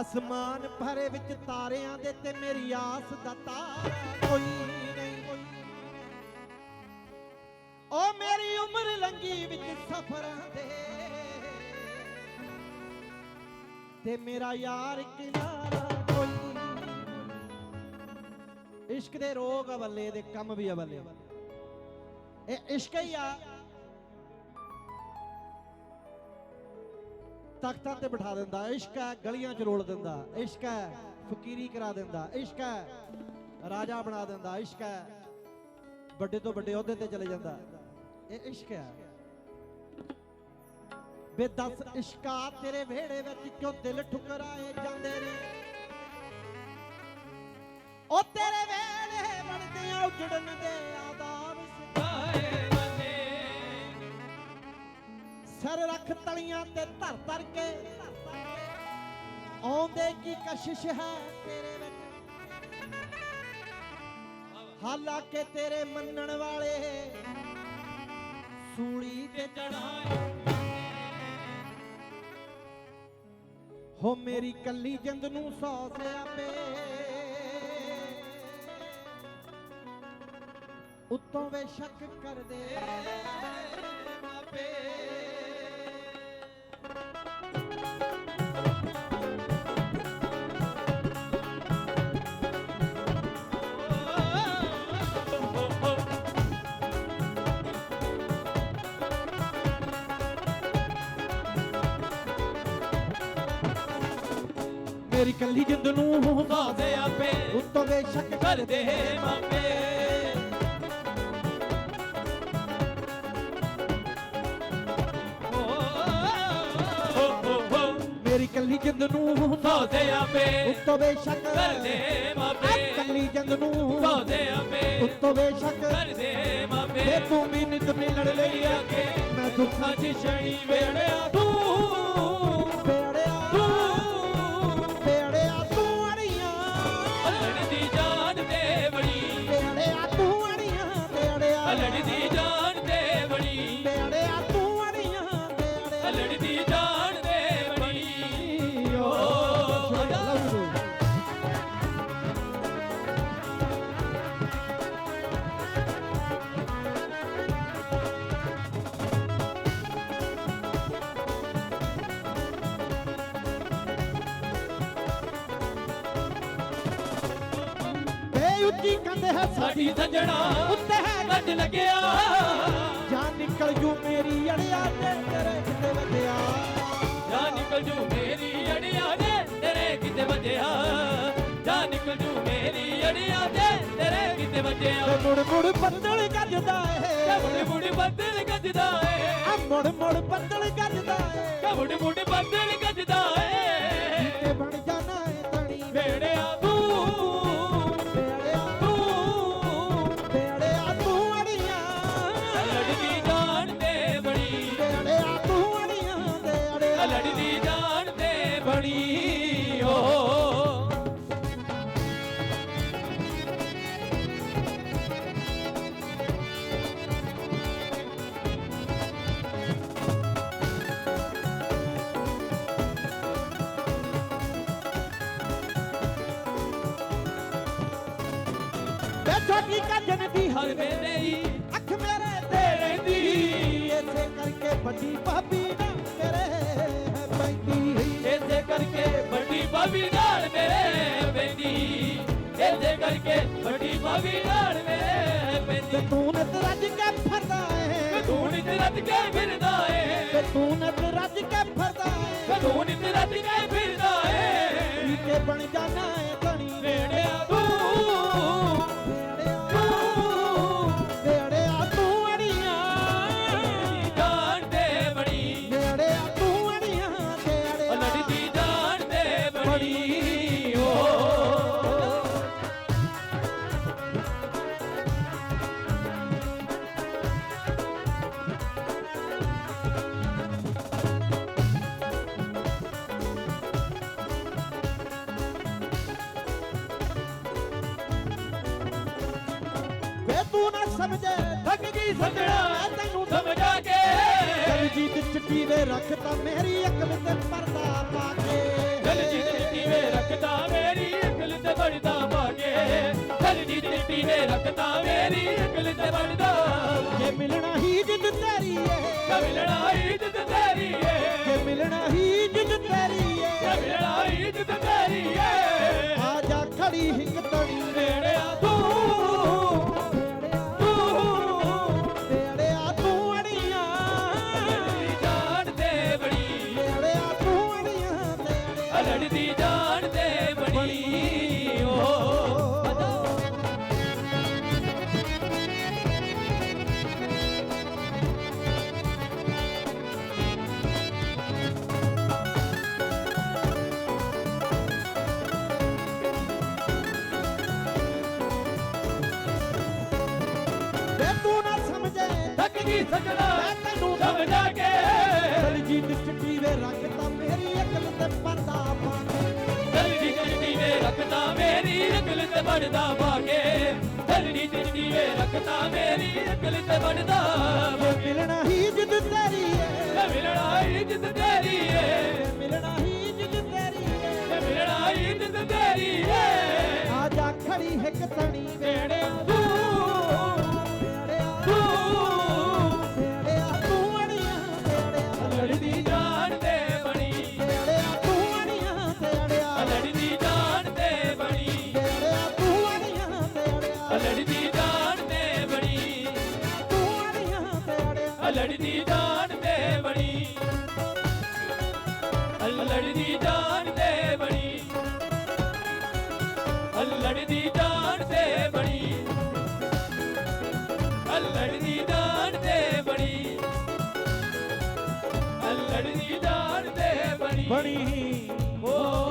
ਅਸਮਾਨ ਭਰੇ ਵਿੱਚ ਤਾਰਿਆਂ ਦੇ ਤੇ ਮੇਰੀ ਆਸ ਦਾ ਤਾਰਾ ਕੋਈ ਨਹੀਂ। ਓ ਮੇਰੀ ਉਮਰ ਲੰਗੀ ਵਿੱਚ ਸਫਰਾਂ ਦੇ ਤੇ ਮੇਰਾ ਯਾਰ ਕਿਨਾਰਾ ਕੋਈ ਇਸ਼ਕ ਦੇ ਰੋਗ ਅਵੱਲੇ ਦੇ ਕੰਮ ਵੀ ਅਵੱਲੇ ਇਹ ਇਸ਼ਕ ਹੀ ਆ ਤਖਤਾਂ ਤੇ ਬਿਠਾ ਦਿੰਦਾ। ਇਸ਼ਕ ਹੈ, ਗਲੀਆਂ 'ਚ ਰੋਲ ਦਿੰਦਾ। ਇਸ਼ਕ ਹੈ, ਫਕੀਰੀ ਕਰਾ ਦਿੰਦਾ। ਇਸ਼ਕ ਹੈ, ਰਾਜਾ ਬਣਾ ਦਿੰਦਾ। ਇਸ਼ਕ ਹੈ, ਵੱਡੇ ਤੋਂ ਵੱਡੇ ਅਹੁਦੇ ਤੇ ਚਲੇ ਜਾਂਦਾ। ਇਹ ਇਸ਼ਕ ਹੈ। ਵੇ ਦੱਸ ਇਸ਼ਕਾ ਤੇਰੇ ਵਿਹੜੇ ਵਿੱਚ ਕਿਉਂ ਦਿਲ ਠੁਕਰਾਏ ਜਾਂਦੇ ਨੇ? ਉਹ ਤੇਰੇ ਵਿਹੜੇ ਬਣਦੇ ਆ ਉਜੜਨ ਦੇ ਸਰ ਰੱਖ ਤਲੀਆਂ ਤੇ ਧਰ ਧਰ ਕੇ। ਆਉਂਦੇ ਕੀ ਕਸ਼ਿਸ਼ ਹੈ ਤੇਰੇ ਵਿੱਚ? ਹਾਲਾਂਕਿ ਤੇਰੇ ਮੰਨਣ ਵਾਲੇ ਸੂਲੀ ਤੇ ਚੜਾਏ ਹੋ ਮੇਰੀ ਕੱਲੀ ਜਿੰਦ ਨੂੰ ਸੌ ਸਿਆਪੇ ਉੱਤੋਂ ਵੇ ਸ਼ੱਕ ਕਰਦੇ ਮਾਪੇ ਮੇਰੀ ਕੱਲੀ ਜਿੰਦ ਨੂੰ ਸਾਦੇ ਆਪੇ ਉੱਤੋਂ ਵੇ ਸ਼ੱਕ ਕਰਦੇ ਮਾਪੇ। ਮੇਰੀ ਕੱਲੀ ਜਿੰਦ ਨੂੰ ਸਾਦੇ ਆਪੇ ਉੱਤੋਂ ਵੇ ਸ਼ੱਕ ਕਰਦੇ ਮਾਪੇ। ਕੱਲੀ ਜਿੰਦ ਨੂੰ ਸਾਦੇ ਆਪੇ ਉੱਤੋਂ ਵੇ ਸ਼ੱਕ ਕਰਦੇ ਮਾਪੇ। ਤੂੰ ਵੀ ਨਿਤ ਮਿਲਣ ਲਈ ਆ ਕੇ ਮੈਂ ਦੁੱਖਾਂ 'ਚ ਛਣੀ ਵੇੜਿਆ। செடுதி ਉੱਚੀ ਕੰਧ ਹੈ ਸਾਡੀ? ਸੱਜਣਾ ਉੱਤੇ ਹੈ ਗੱਜ ਲੱਗਿਆ। ਜਾਨ ਨਿਕਲ ਜੂ ਮੇਰੀ ਅੜਿਆ ਤੇ ਤੇਰੇ ਕਿਤੇ ਵਧਿਆ। ਜਾ ਨਿਕਲ ਜੂ ਮੇਰੀ ਅੜਿਆ ਦੇ ਤੇਰੇ ਕਿਤੇ ਵੱਜਿਆ ਜਾ ਨਿਕਲ ਜੂ ਮੇਰੀ ਅੜਿਆ ਦੇ ਤੇਰੇ ਕਿਤੇ ਵੱਜਿਆ ਤੇ ਮੁੜ ਮੁੜ ਬੱਦਲ ਗੱਜਦਾ ਏ। ਕਬੜ ਮੁੜ ਬੱਦਲ ਗੱਜਦਾ ਏ। ਆ ਮੁੜ ਮੁੜ ਬੱਦਲ ਛੋਟੀ ਕੱਜਨ ਦੀ ਹਰ ਵੇਲੇ ਹੀ ਅੱਖ ਮੇਰੇ ਤੇ ਰਹਿੰਦੀ। ਇਸੇ ਕਰਕੇ ਵੱਡੀ ਭਾਬੀ ਨਾ ਮੇਰੇ ਹੈ ਪੈਂਦੀ ਇਸੇ ਕਰਕੇ ਵੱਡੀ ਭਾਬੀ ਨਾਲ ਮੇਰੇ ਪੈਂਦੀ ਇਸੇ ਕਰਕੇ ਵੱਡੀ ਭਾਬੀ ਨਾਲ ਮੇਰੇ ਪੈਂਦੀ ਤੂੰ ਨਤ ਰੱਜ ਕੇ ਫਰਦਾ ਏ। ਤੂੰ ਨਿਤ ਰੱਜ ਕੇ ਫਿਰਦਾ ਏ। ਤੂੰ ਨਤ ਰੱਜ ਕੇ ਫਰਦਾ ਏ। ਤੂੰ ਨਿਤ ਰੱਜ ਕੇ ਫਿਰਦਾ ਏ। ਕੇ ਬਣ ਜਾਣਾ ਤੂੰ ਨਾ ਸਮਝੇ ਥੱਕ ਗਈ ਸੱਜਣਾ ਤੈਨੂੰ ਸਮਝਾ ਕੇ। ਦਲਜੀਤ ਚਿੱਟੀ ਵੇ ਰੱਖਤਾ ਮੇਰੀ ਅਕਲ ਤੇ ਪਰਦਾ ਪਾ ਕੇ। ਦਲਜੀਤ ਚਿੱਟੀ ਵੇ ਰੱਖਤਾ ਮੇਰੀ ਅਕਲ ਤੇ ਪਰਦਾ ਪਾ ਕੇ। ਦਲਜੀਤ ਚਿੱਟੀ ਵੇ ਰੱਖਤਾ ਮੇਰੀ ਅਕਲ ਤੇ ਪਰਦਾ ਗਈ ਸਜਣਾ ਮੈਂ ਤੈਨੂੰ ਸਮਝਾ ਕੇ। ਦਲਜੀਤ ਚਿੱਟੀ ਵੇ ਰੱਖ ਤਾਂ ਮੇਰੀ ਅਕਲ ਤੇ ਪਰਦਾ ਪਾ ਦਲੜੀ ਚਿੱਟੀ ਵੇ ਰੱਖਦਾ ਮੇਰੀ ਅਕਲ ਤੇ ਬਣਦਾ ਬਾਗੇ ਦਲੜੀ ਚਿੱਟੀ ਵੇ ਰੱਖਦਾ ਮੇਰੀ ਅਕਲ ਤੇ ਜੇ ਮਿਲਣਾ ਹੀ ਜਿੱਦ ਤੇਰੀ ਏ। ਮਿਲਣਾ ਇੱਜ਼ਤ ਤੇਰੀ ਏ। ਮਿਲਣਾ ਹੀ ਜਿੱਦ ਤੇਰੀ ਏ। ਮਿਲਣਾ ਇੱਜ਼ਤ ਤੇਰੀ ਏ। ਆ ਜਾ ਖੜੀ ਹਿੱਕ ਤਣੀ ਨੇੜਿਆ ਲੜਦੀ ਜਾਣ ਤੇ ਬਣੀ। ਲੜਦੀ ਜਾਣ ਤੇ ਬਣੀ। ਲੜਦੀ ਜਾਣ ਤੇ ਬਣੀ। ਲੜਦੀ ਜਾਣ ਤੇ ਬਣੀ। ਬਣੀ ਓ